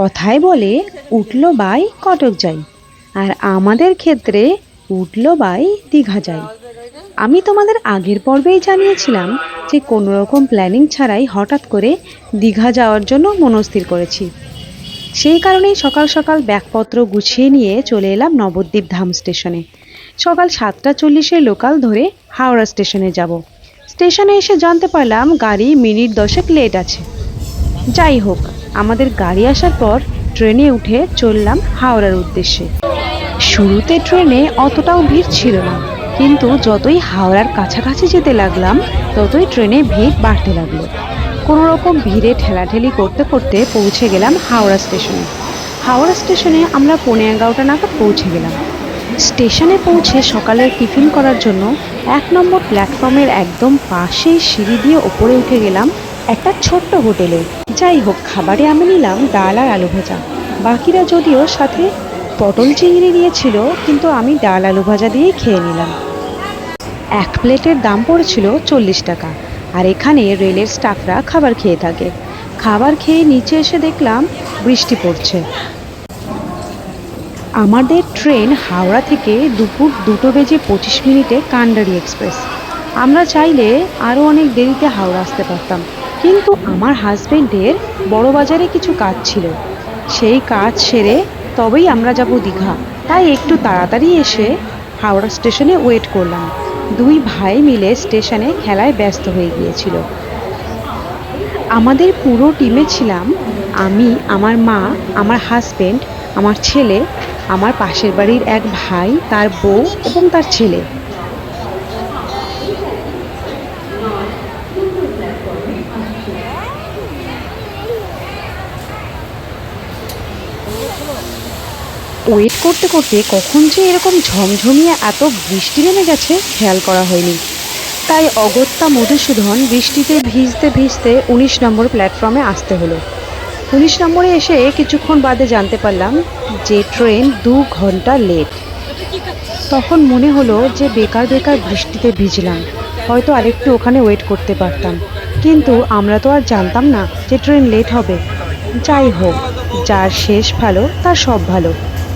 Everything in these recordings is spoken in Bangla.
কথায় বলে, উঠল বাই কটক যাই, আর আমাদের ক্ষেত্রে উঠল বাই দীঘা যাই। আমি তোমাদের আগের পর্বেই জানিয়েছিলাম যে কোনো রকম প্ল্যানিং ছাড়াই হঠাৎ করে দীঘা যাওয়ার জন্য মনস্থির করেছি। সেই কারণেই সকাল সকাল ব্যাগপত্র গুছিয়ে নিয়ে চলে এলাম নবদ্বীপ ধাম স্টেশনে। সকাল সাতটা চল্লিশের লোকাল ধরে হাওড়া স্টেশনে যাব। স্টেশনে এসে জানতে পারলাম গাড়ি মিনিট দশেক লেট আছে। যাই হোক আমাদের গাড়ি আসার পর ট্রেনে উঠে চললাম হাওড়ার উদ্দেশ্যে। শুরুতে ট্রেনে অতটাও ভিড় ছিল না, কিন্তু যতই হাওড়ার কাছাকাছি যেতে লাগলাম, ততই ট্রেনে ভিড় বাড়তে লাগল। কোনো রকম ভিড়ে ঠেলাঠেলি করতে করতে পৌঁছে গেলাম হাওড়া স্টেশনে। হাওড়া স্টেশনে আমরা পৌনে এগারোটা নাগাদ পৌঁছে গেলাম। স্টেশনে পৌঁছে সকালের টিফিন করার জন্য এক নম্বর প্ল্যাটফর্মের একদম পাশেই সিঁড়ি দিয়ে ওপরে উঠে গেলাম একটা ছোট্ট হোটেলে। যাই হোক, খাবারে আমি নিলাম ডাল আর আলু ভাজা। বাকিরা যদিও সাথে পটল চিংড়ি নিয়েছিল, কিন্তু আমি ডাল আলু ভাজা দিয়েই খেয়ে নিলাম। এক প্লেটের দাম পড়েছিল চল্লিশ টাকা, আর এখানে রেলের স্টাফরা খাবার খেয়ে থাকে। খাবার খেয়ে নিচে এসে দেখলাম বৃষ্টি পড়ছে। আমাদের ট্রেন হাওড়া থেকে দুপুর দুটো বেজে পঁচিশ মিনিটে কান্ডারি এক্সপ্রেস। আমরা চাইলে আরও অনেক দেরিতে হাওড়া আসতে পারতাম। কিন্তু আমার হাজবেন্ডের বড় বাজারে কিছু কাজ ছিল। সেই কাজ সেরে তবেই আমরা যাব দীঘা। তাই একটু তাড়াতাড়ি এসে হাওড়া স্টেশনে ওয়েট করলাম। দুই ভাই মিলে স্টেশনে খেলায় ব্যস্ত হয়ে গিয়েছিল। আমাদের পুরো টিমে ছিলাম আমি, আমার মা, আমার হাজবেন্ড, আমার ছেলে, আমার পাশের বাড়ির এক ভাই, তার বউ এবং তার ছেলে ওয়েট করতে করতে কখন যে এরকম ঝমঝমিয়ে এত বৃষ্টি নেমে গেছে খেয়াল করা হয়নি। তাই অগত্যা মধুসূদন বৃষ্টিতে ভিজতে ভিজতে উনিশ নম্বর প্ল্যাটফর্মে আসতে হলো। উনিশ নম্বরে এসে কিছুক্ষণ বাদে জানতে পারলাম যে ট্রেন দু ঘণ্টা লেট। তখন মনে হলো যে বেকার বেকার বৃষ্টিতে ভিজলাম। হয়তো আরেকটু ওখানে ওয়েট করতে পারতাম। কিন্তু আমরা তো আর জানতাম না যে ট্রেন লেট হবে। যাই হোক, যার শেষ ভালো, তার সব ভালো।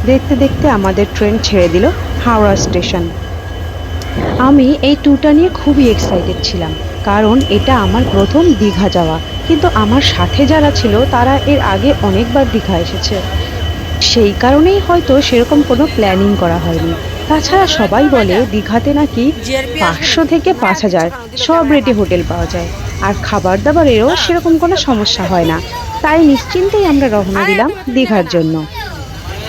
দেখতে দেখতে আমাদের ট্রেন ছেড়ে দিল হাওড়া স্টেশন। আমি এই ট্যুরটা নিয়ে খুবই এক্সাইটেড ছিলাম, কারণ এটা আমার প্রথম দীঘা যাওয়া। কিন্তু আমার সাথে যারা ছিল, তারা এর আগে অনেকবার দীঘা এসেছে। সেই কারণেই হয়তো সেরকম কোনো প্ল্যানিং করা হয়নি। তাছাড়া সবাই বলে দীঘাতে নাকি পাঁচশো থেকে পাঁচ হাজার সব রেটে হোটেল পাওয়া যায়, আর খাবার দাবারেরও সেরকম কোনো সমস্যা হয় না। তাই নিশ্চিন্তেই আমরা রওনা দিলাম দীঘার জন্য।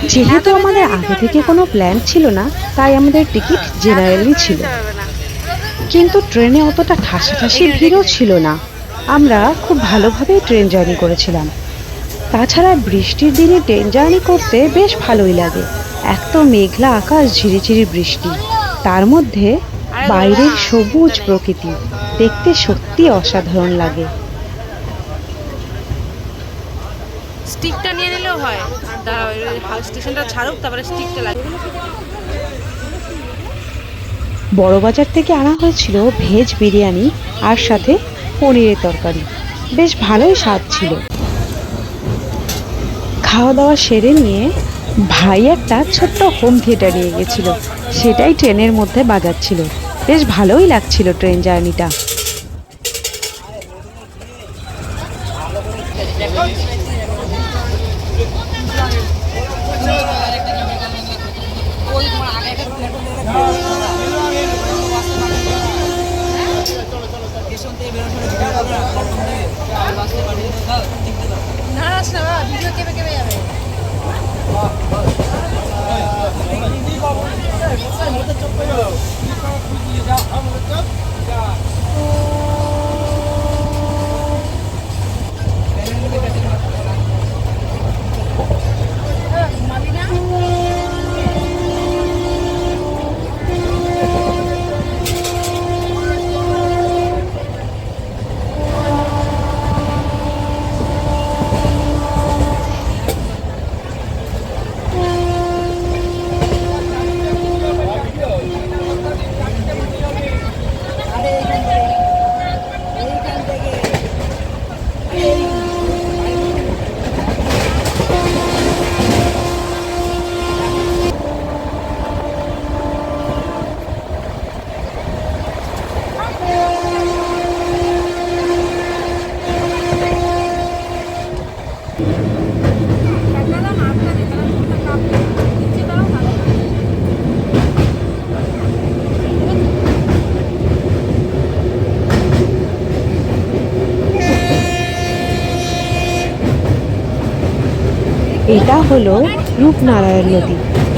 যেহেতু আমাদের আগে থেকে কোনো প্ল্যান ছিল না, তাই আমাদের টিকিট জেনারেলই ছিল। কিন্তু ট্রেনে অতটা ঠাসাঠাসি ভিড়ও ছিল না। আমরা খুব ভালোভাবে ট্রেন জার্নি করেছিলাম। তাছাড়া বৃষ্টির দিনে ট্রেন জার্নি করতে বেশ ভালোই লাগে। এক তো মেঘলা আকাশ, ঝিরিঝিরি বৃষ্টি। তার মধ্যে বাইরের সবুজ প্রকৃতি। দেখতে সত্যি অসাধারণ লাগে। স্টিকটা নিয়ে নিলেও হয়। দাঁড়াও স্টেশনটা ছাড়ুক, তারপরে স্টিকটা লাগবে বড়বাজার থেকে আনা হয়েছিল ভেজ বিরিয়ানি আর সাথে পনিরের তরকারি। বেশ ভালোই স্বাদ ছিল। খাওয়া দাওয়া সেরে নিয়ে ভাই একটা ছোট্ট হোম থিয়েটার নিয়ে গেছিল। সেটাই ট্রেনের মধ্যে বাজাচ্ছিল। বেশ ভালোই লাগছিল ট্রেন জার্নিটা। এটা হলো রূপনারায়ণ নদী।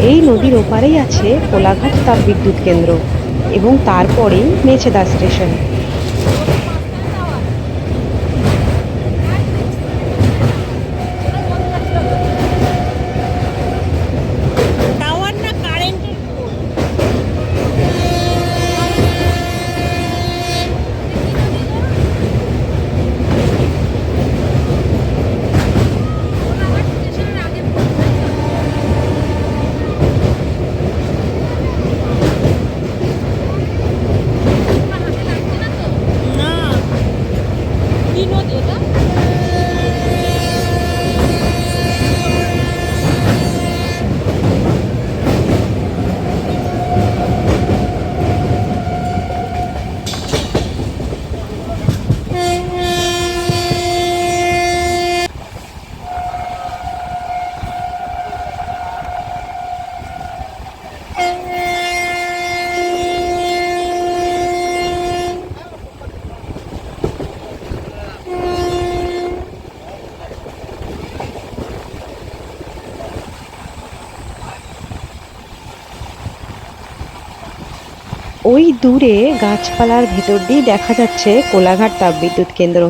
এই নদীর ওপারেই আছে কোলাঘাট তাপ বিদ্যুৎ কেন্দ্র এবং তারপরেই মেছেদা স্টেশন টাওয়ার না কারেন্টের না কি নদী এটা ওই দূরে গাছপালার ভেতর দিয়ে দেখা যাচ্ছে কোলাঘাট তাপবিদ্যুৎ কেন্দ্র।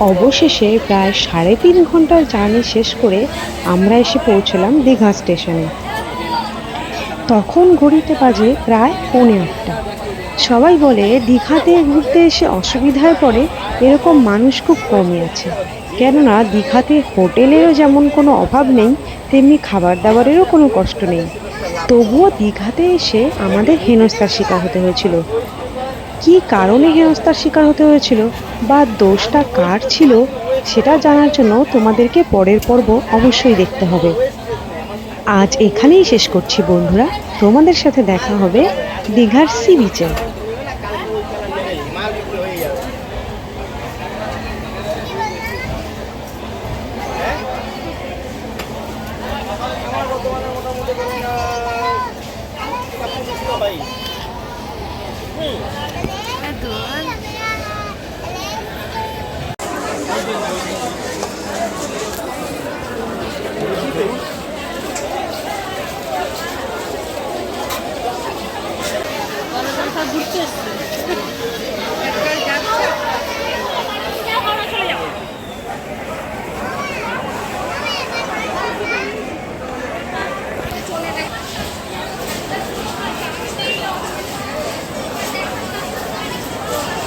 অবশেষে প্রায় সাড়ে তিন ঘণ্টার জার্নি শেষ করে আমরা এসে পৌঁছলাম দীঘা স্টেশনে। তখন ঘড়িতে বাজে প্রায় পৌনে আটটা। সবাই বলে, দীঘাতে ঘুরতে এসে অসুবিধায় পড়ে, এরকম মানুষ খুব কমই আছে। কেননা, দীঘাতে হোটেলেরও যেমন কোনো অভাব নেই, তেমনি খাবার দাবারেরও কোনো কষ্ট নেই। তবুও দীঘাতে এসে আমাদের হেনস্থার শিকার হতে হয়েছিল। কী কারণে হেনস্থার শিকার হতে হয়েছিল বা দোষটা কার ছিল সেটা জানার জন্য তোমাদেরকে পরের পর্ব অবশ্যই দেখতে হবে। আজ এখানেই শেষ করছি বন্ধুরা। তোমাদের সাথে দেখা হবে দীঘার সি বিচে।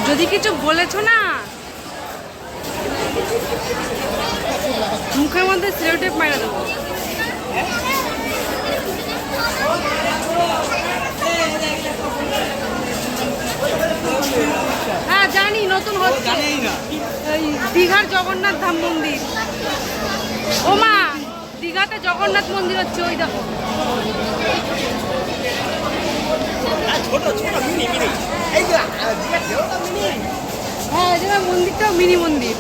যদি কিছু বলেছ না। মুখের মধ্যে সিলোটেপ মারা দেবো। হ্যাঁ জানি নতুন হচ্ছে। এই দীঘার জগন্নাথ ধাম মন্দির। ও মা দীঘাতে জগন্নাথ মন্দির হচ্ছে ওই দেখো। ছোট ছোট মিনি মিনি। হ্যাঁ মন্দিরটাও মিনি মন্দির।